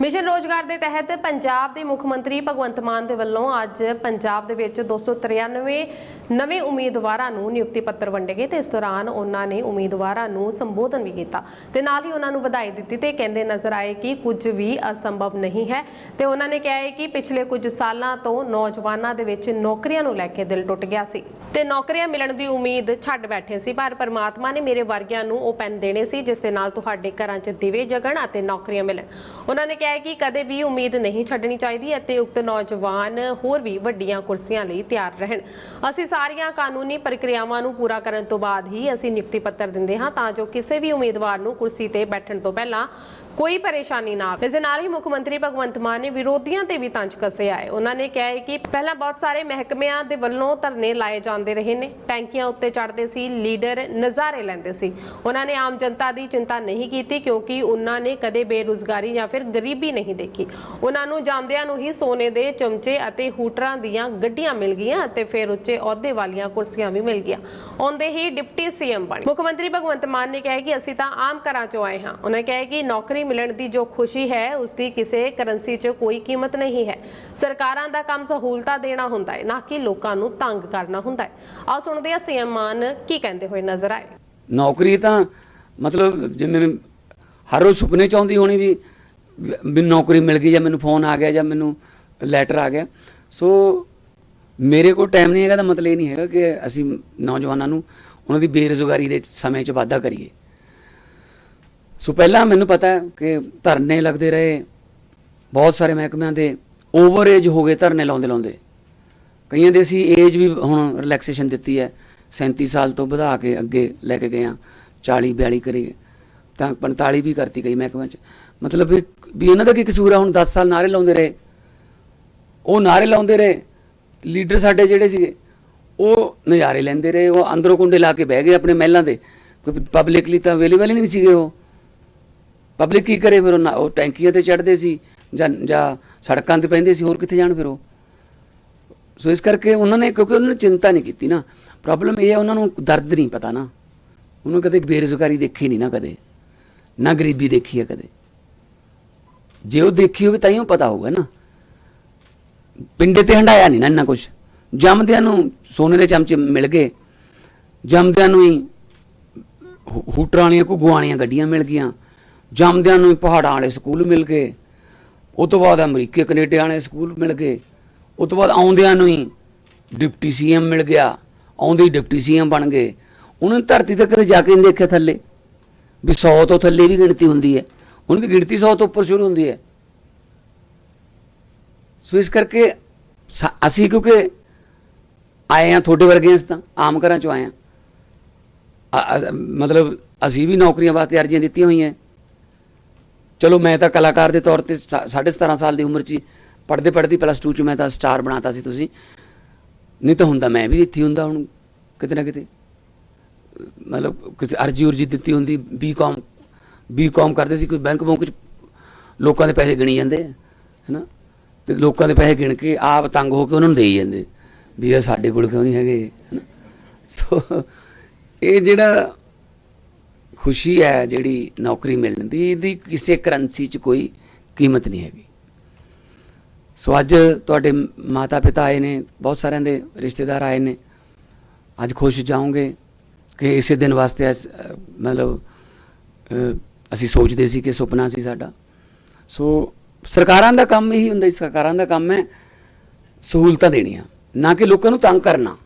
Mission ਰੋਜ਼ਗਾਰ ਦੇ ਤਹਿਤ ਪੰਜਾਬ ਦੇ ਮੁੱਖ ਮੰਤਰੀ ਭਗਵੰਤ ਮਾਨ ਦੇ ਵੱਲੋਂ ਅੱਜ ਪੰਜਾਬ ਦੇ ਵਿੱਚ 293 ਨਵੇਂ ਉਮੀਦਵਾਰਾਂ ਨੂੰ ਨਿਯੁਕਤੀ ਪੱਤਰ ਵੰਡੇ ਗਏ ਤੇ ਇਸ ਦੌਰਾਨ ਉਹਨਾਂ ਨੇ ਉਮੀਦਵਾਰਾਂ ਨੂੰ ਸੰਬੋਧਨ ਵੀ ਕੀਤਾ ਤੇ ਨਾਲ ਹੀ ਉਹਨਾਂ ਨੂੰ ਵਧਾਈ ਦਿੱਤੀ ਤੇ ਕਹਿੰਦੇ ਨਜ਼ਰ ਆਏ ਕਿ ਕੁਝ ਵੀ ਅਸੰਭਵ ਨਹੀਂ ਹੈ ਤੇ ਉਹਨਾਂ ਨੇ ਕਿਹਾ ਹੈ ਕਿ ਪਿਛਲੇ ਕੁਝ ਸਾਲਾਂ ਤੋਂ ਨੌਜਵਾਨਾਂ ਦੇ ਵਿੱਚ ਨੌਕਰੀਆਂ ਨੂੰ ਲੈ ਕੇ ਦਿਲ ਟੁੱਟ ਗਿਆ ਸੀ ਤੇ ਨੌਕਰੀਆਂ ਮਿਲਣ ਦੀ ਉਮੀਦ ਛੱਡ ਬੈਠੇ ਸੀ, ਪਰ ਪਰਮਾਤਮਾ ਨੇ ਮੇਰੇ ਵਰਗਿਆਂ ਨੂੰ ਉਹ ਪੈਨ ਦੇਣੇ ਸੀ, ਜਿਸ ਦੇ ਨਾਲ ਤੁਹਾਡੇ ਘਰਾਂ 'ਚ ਦੀਵੇ ਜਗਣ ਅਤੇ ਨੌਕਰੀਆਂ ਮਿਲਣ। ਉਹਨਾਂ ਨੇ ਕਿਹਾ ਹੈ ਕਿ ਕਦੇ ਵੀ ਉਮੀਦ ਨਹੀਂ ਛੱਡਣੀ ਚਾਹੀਦੀ ਅਤੇ ਉਕਤ ਨੌਜਵਾਨ ਹੋਰ ਵੀ ਵੱਡੀਆਂ ਕੁਰਸੀਆਂ ਲਈ ਤਿਆਰ ਰਹਿਣ। ਅਸੀਂ ਸਾਰੀਆਂ ਕਾਨੂੰਨੀ ਪ੍ਰਕਿਰਿਆਵਾਂ ਨੂੰ ਪੂਰਾ ਕਰਨ ਤੋਂ ਬਾਅਦ ਹੀ ਅਸੀਂ ਨਿਯੁਕਤੀ ਪੱਤਰ ਦਿੰਦੇ ਹਾਂ ਤਾਂ ਜੋ ਕਿਸੇ ਵੀ ਉਮੀਦਵਾਰ ਨੂੰ ਕੁਰਸੀ ਤੇ ਬੈਠਣ ਤੋਂ ਪਹਿਲਾਂ ਕੋਈ ਪਰੇਸ਼ਾਨੀ ਨਾ ਆਵੇ। ਇਸ ਦੇ ਨਾਲ ਹੀ ਮੁੱਖ ਮੰਤਰੀ ਭਗਵੰਤ ਮਾਨ ਨੇ ਵਿਰੋਧੀਆਂ ਤੇ ਵੀ ਤੰਜ ਕੱਸੇ ਆਏ। ਉਹਨਾਂ ਨੇ ਕਿਹਾ ਹੈ ਕਿ ਪਹਿਲਾਂ ਬਹੁਤ ਸਾਰੇ ਮਹਿਕਮਿਆਂ ਦੇ ਵੱਲੋਂ ਧਰਨੇ ਲਾਏ ਜਾਂਦੇ ਰਹੇ ਨੇ। ਟੈਂਕੀਆਂ ਉੱਤੇ ਚੜਦੇ ਸੀ, ਲੀਡਰ ਨਜ਼ਾਰੇ ਲੈਂਦੇ ਸੀ। ਉਹਨਾਂ ਨੇ ਆਮ ਜਨਤਾ ਦੀ ਚਿੰਤਾ ਨਹੀਂ ਕੀਤੀ ਕਿਉਂਕਿ ਉਹਨਾਂ ਨੇ ਕਦੇ ਬੇਰੁਜ਼ਗਾਰੀ ਜਾਂ ਫਿਰ ਗਰੀਬ ਨਹੀਂ ਦੇਖੀ। ਉਹਨਾਂ ਨੂੰ ਜਾਂਦਿਆਂ ਨੂੰ ਹੀ ਸੋਨੇ ਦੇ ਚਮਚੇ ਅਤੇ ਹੂਟਰਾਂ ਦੀਆਂ ਗੱਡੀਆਂ ਮਿਲ ਗਈਆਂ ਅਤੇ ਫਿਰ ਉੱਚੇ ਅਹੁਦੇ ਵਾਲੀਆਂ ਕੁਰਸੀਆਂ ਵੀ ਮਿਲ ਗਈਆਂ। ਆਉਂਦੇ ਹੀ ਡਿਪਟੀ ਸੀਐਮ ਬਣੇ। ਮੁੱਖ ਮੰਤਰੀ ਭਗਵੰਤ ਮਾਨ ਨੇ ਕਿਹਾ ਕਿ ਅਸੀਂ ਤਾਂ ਆਮ ਘਰਾਂ ਚੋਂ ਆਏ ਹਾਂ। ਉਹਨਾਂ ਕਿਹਾ ਕਿ ਨੌਕਰੀ ਮਿਲਣ ਦੀ ਜੋ ਖੁਸ਼ੀ ਹੈ, ਉਸ ਦੀ ਕਿਸੇ ਕਰੰਸੀ 'ਚ ਕੋਈ ਕੀਮਤ ਨਹੀਂ ਹੈ। ਸਰਕਾਰਾਂ ਦਾ ਕੰਮ ਸਹੂਲਤਾਂ ਦੇਣਾ ਹੁੰਦਾ ਹੈ, ਨਾ ਕਿ ਲੋਕਾਂ ਨੂੰ ਤੰਗ ਕਰਨਾ ਹੁੰਦਾ ਹੈ। ਆਓ ਸੁਣਦੇ ਹਾਂ ਸੀਐਮ ਮਾਨ ਕੀ ਕਹਿੰਦੇ ਹੋਏ ਨਜ਼ਰ ਆਏ। ਨੌਕਰੀ ਤਾਂ ਮਤਲਬ ਜਿਵੇਂ ਹਰ ਰੋਜ਼ ਸੁਪਨੇ ਚ ਹੋਣੀ ਵੀ ਮੈਨੂੰ ਨੌਕਰੀ ਮਿਲ ਗਈ ਜਾਂ ਮੈਨੂੰ ਫੋਨ ਆ ਗਿਆ ਜਾਂ ਮੈਨੂੰ ਲੈਟਰ ਆ ਗਿਆ। ਸੋ ਮੇਰੇ ਕੋਲ ਟਾਈਮ ਨਹੀਂ ਹੈਗਾ ਤਾਂ ਮਤਲਬ ਇਹ ਨਹੀਂ ਹੈਗਾ ਕਿ ਅਸੀਂ ਨੌਜਵਾਨਾਂ ਨੂੰ ਉਹਨਾਂ ਦੀ ਬੇਰੁਜ਼ਗਾਰੀ ਦੇ ਸਮੇਂ 'ਚ ਵਾਧਾ ਕਰੀਏ। ਸੋ ਪਹਿਲਾਂ ਮੈਨੂੰ ਪਤਾ ਹੈ ਕਿ ਧਰਨੇ ਲੱਗਦੇ ਰਹੇ। ਬਹੁਤ ਸਾਰੇ ਮਹਿਕਮਿਆਂ ਦੇ ਓਵਰ ਏਜ ਹੋ ਗਏ ਧਰਨੇ ਲਾਉਂਦੇ ਲਾਉਂਦੇ। ਕਈਆਂ ਦੇ ਅਸੀਂ ਏਜ ਵੀ ਹੁਣ ਰਿਲੈਕਸੇਸ਼ਨ ਦਿੱਤੀ ਹੈ। 37 ਸਾਲ ਤੋਂ ਵਧਾ ਕੇ ਅੱਗੇ ਲੈ ਕੇ ਗਏ ਆ 40 42 ਕਰੀ ਤਾਂ 45 ਵੀ ਕਰਤੀ ਗਈ ਮਹਿਕਮਿਆਂ 'ਚ। ਮਤਲਬ ਵੀ ਵੀ ਇਹਨਾਂ ਦਾ ਕੀ ਕਸੂਰ ਆ? ਹੁਣ 10 ਸਾਲ ਨਾਰੇ ਲਾਉਂਦੇ ਰਹੇ। ਉਹ ਨਾਰੇ ਲਾਉਂਦੇ ਰਹੇ। ਲੀਡਰ ਸਾਡੇ ਜਿਹੜੇ ਸੀਗੇ, ਉਹ ਨਜ਼ਾਰੇ ਲੈਂਦੇ ਰਹੇ। ਉਹ ਅੰਦਰੋਂ ਕੁੰਡੇ ਲਾ ਕੇ ਬਹਿ ਗਏ ਆਪਣੇ ਮਹਿਲਾਂ ਦੇ। ਕਿਉਂਕਿ ਪਬਲਿਕਲੀ ਤਾਂ ਅਵੇਲੇਬਲ ਹੀ ਨਹੀਂ ਸੀਗੇ ਉਹ। ਪਬਲਿਕ ਕੀ ਕਰੇ ਫਿਰ? ਉਹ ਨਾ- ਉਹ ਟੈਂਕੀਆਂ ਤੇ ਚੜ੍ਹਦੇ ਸੀ ਜਾਂ ਜਾਂ ਸੜਕਾਂ ਤੇ ਪੈਂਦੇ ਸੀ। ਹੋਰ ਕਿੱਥੇ ਜਾਣ ਫਿਰ ਉਹ? ਸੋ ਇਸ ਕਰਕੇ ਉਹਨਾਂ ਨੇ ਕਿਉਂਕਿ ਉਹਨਾਂ ਨੇ ਚਿੰਤਾ ਨਹੀਂ ਕੀਤੀ ਨਾ। ਪ੍ਰੋਬਲਮ ਇਹ ਹੈ ਉਹਨਾਂ ਨੂੰ ਦਰਦ ਨਹੀਂ ਪਤਾ ਨਾ। ਉਹਨੂੰ ਕਦੇ ਬੇਰੁਜ਼ਗਾਰੀ ਦੇਖੀ ਨਹੀਂ ਨਾ ਕਦੇ। ਨਾ ਗਰੀਬੀ ਦੇਖੀ ਹੈ ਕਦੇ। ਜੇ ਉਹ ਦੇਖੀ ਹੋਵੇ ਤਾਂ ਹੀ ਉਹ ਪਤਾ ਹੋਊਗਾ ਨਾ। ਪਿੰਡੇ ਤੇ ਹੰਡਾਇਆ ਨਹੀਂ ਨਾ ਇੰਨਾ ਕੁਝ ਜੰਮਦਿਆਂ ਨੂੰ ਸੋਨੇ ਦੇ ਚਮਚੇ ਮਿਲ ਗਏ। ਜੰਮਦਿਆਂ ਨੂੰ ਹੀ ਹੂਟਰਾਂ ਵਾਲੀਆਂ ਘੁੱਗੂਆਂ ਵਾਲੀਆਂ ਗੱਡੀਆਂ ਮਿਲ ਗਈਆਂ। ਜੰਮਦਿਆਂ ਨੂੰ ਹੀ ਪਹਾੜਾਂ ਵਾਲੇ ਸਕੂਲ ਮਿਲ ਗਏ। ਉਹ ਤੋਂ ਬਾਅਦ ਅਮਰੀਕੇ, ਕੈਨੇਡਾ ਵਾਲੇ ਸਕੂਲ ਮਿਲ ਗਏ। ਉਹ ਤੋਂ ਬਾਅਦ ਆਉਂਦਿਆਂ ਨੂੰ ਹੀ ਡਿਪਟੀ ਸੀਐਮ ਮਿਲ ਗਿਆ। ਆਉਂਦੇ ਹੀ ਡਿਪਟੀ ਸੀਐਮ ਬਣ ਗਏ। ਉਹਨਾਂ ਨੇ ਧਰਤੀ ਤੇ ਕਦੇ ਜਾ ਕੇ ਨਹੀਂ ਦੇਖਿਆ ਥੱਲੇ। ਵੀ 100 ਤੋਂ ਥੱਲੇ ਵੀ ਗਿਣਤੀ ਹੁੰਦੀ ਹੈ। ਉਹਨਾਂ ਦੀ ਗਿਣਤੀ 100 ਤੋਂ ਉੱਪਰ ਸ਼ੁਰੂ ਹੁੰਦੀ ਹੈ। ਸੋ ਇਸ ਕਰਕੇ ਸਾ- ਅਸੀਂ ਕਿਉਂਕਿ ਆਏ ਆ ਤੁਹਾਡੇ ਵਰਗੇ ਅਸੀਂ ਤਾਂ, ਆਮ ਘਰਾਂ ਚੋਂ ਆਏ ਆ ਮਤਲਬ ਅਸੀਂ ਵੀ ਨੌਕਰੀਆਂ ਵਾਸਤੇ ਅਰਜ਼ੀਆਂ ਦਿੱਤੀਆਂ ਹੋਈਆਂ। ਚਲੋ ਮੈਂ ਤਾਂ ਕਲਾਕਾਰ ਦੇ ਤੌਰ ਤੇ ਸਾ- ਸਾਢੇ 17 ਸਾਲ ਦੀ ਉਮਰ 'ਚ ਹੀ ਪੜ੍ਹਦੇ ਪੜ੍ਹਦੀ ਪਲੱਸ 2 'ਚ ਮੈਂ ਤਾਂ ਸਟਾਰ ਬਣਾਤਾ ਸੀ ਤੁਸੀਂ। ਨਹੀਂ ਤਾਂ ਹੁੰਦਾ, ਮੈਂ ਵੀ ਇੱਥੇ ਹੁੰਦਾ ਹੁਣ, ਕਿਤੇ ਨਾ ਕਿਤੇ। ਮਤਲਬ ਕਿਸੇ ਅਰਜੀ ਉਰਜੀ ਦਿੱਤੀ ਹੁੰਦੀ ਬੀਕਾਮ ਬੀਕਾਮ ਕਰਦੇ ਸੀ, ਕੋਈ ਬੈਂਕ ਬੁੰਕ 'ਚ ਲੋਕਾਂ ਦੇ ਪੈਸੇ ਗਿਣੀ ਜਾਂਦੇ ਆ ਹੈਨਾ? ਤੇ ਲੋਕਾਂ ਦੇ ਪੈਸੇ ਗਿਣ ਕੇ ਆਪ ਤੰਗ ਹੋ ਕੇ ਉਹਨਾਂ ਨੂੰ ਦੇਈ ਜਾਂਦੇ, ਵੀ ਇਹ ਸਾਡੇ ਕੋਲ ਕਿਉਂ ਨਹੀਂ ਹੈਗੇ, ਹੈਨਾ? ਸੋ ਇਹ ਜਿਹੜਾ ਖੁਸ਼ੀ ਹੈ, ਜਿਹੜੀ ਨੌਕਰੀ ਮਿਲਣ ਦੀ, ਇਹਦੀ ਕਿਸੇ ਕਰੰਸੀ 'ਚ ਕੋਈ ਕੀਮਤ ਨਹੀਂ ਹੈਗੀ। ਸੋ ਅੱਜ ਤੁਹਾਡੇ ਮਾਤਾ ਪਿਤਾ ਆਏ ਨੇ, ਬਹੁਤ ਸਾਰਿਆਂ ਦੇ ਰਿਸ਼ਤੇਦਾਰ ਆਏ ਨੇ, ਅੱਜ ਖੁਸ਼ ਜਾਓਗੇ ਕਿ ਇਸੇ ਦਿਨ ਵਾਸਤੇ ਅਸ- ਮਤਲਬ ਅਸੀਂ ਸੋਚਦੇ ਸੀ ਕਿ ਸੁਪਨਾ ਸੀ ਸਾਡਾ। ਸੋ ਸਰਕਾਰਾਂ ਦਾ ਕੰਮ ਹੀ ਹੁੰਦਾ ਸਰਕਾਰਾਂ ਦਾ ਕੰਮ ਹੈ ਸਹੂਲਤਾਂ ਦੇਣੀਆਂ, ਨਾ ਕਿ ਲੋਕਾਂ ਨੂੰ ਤੰਗ ਕਰਨਾ।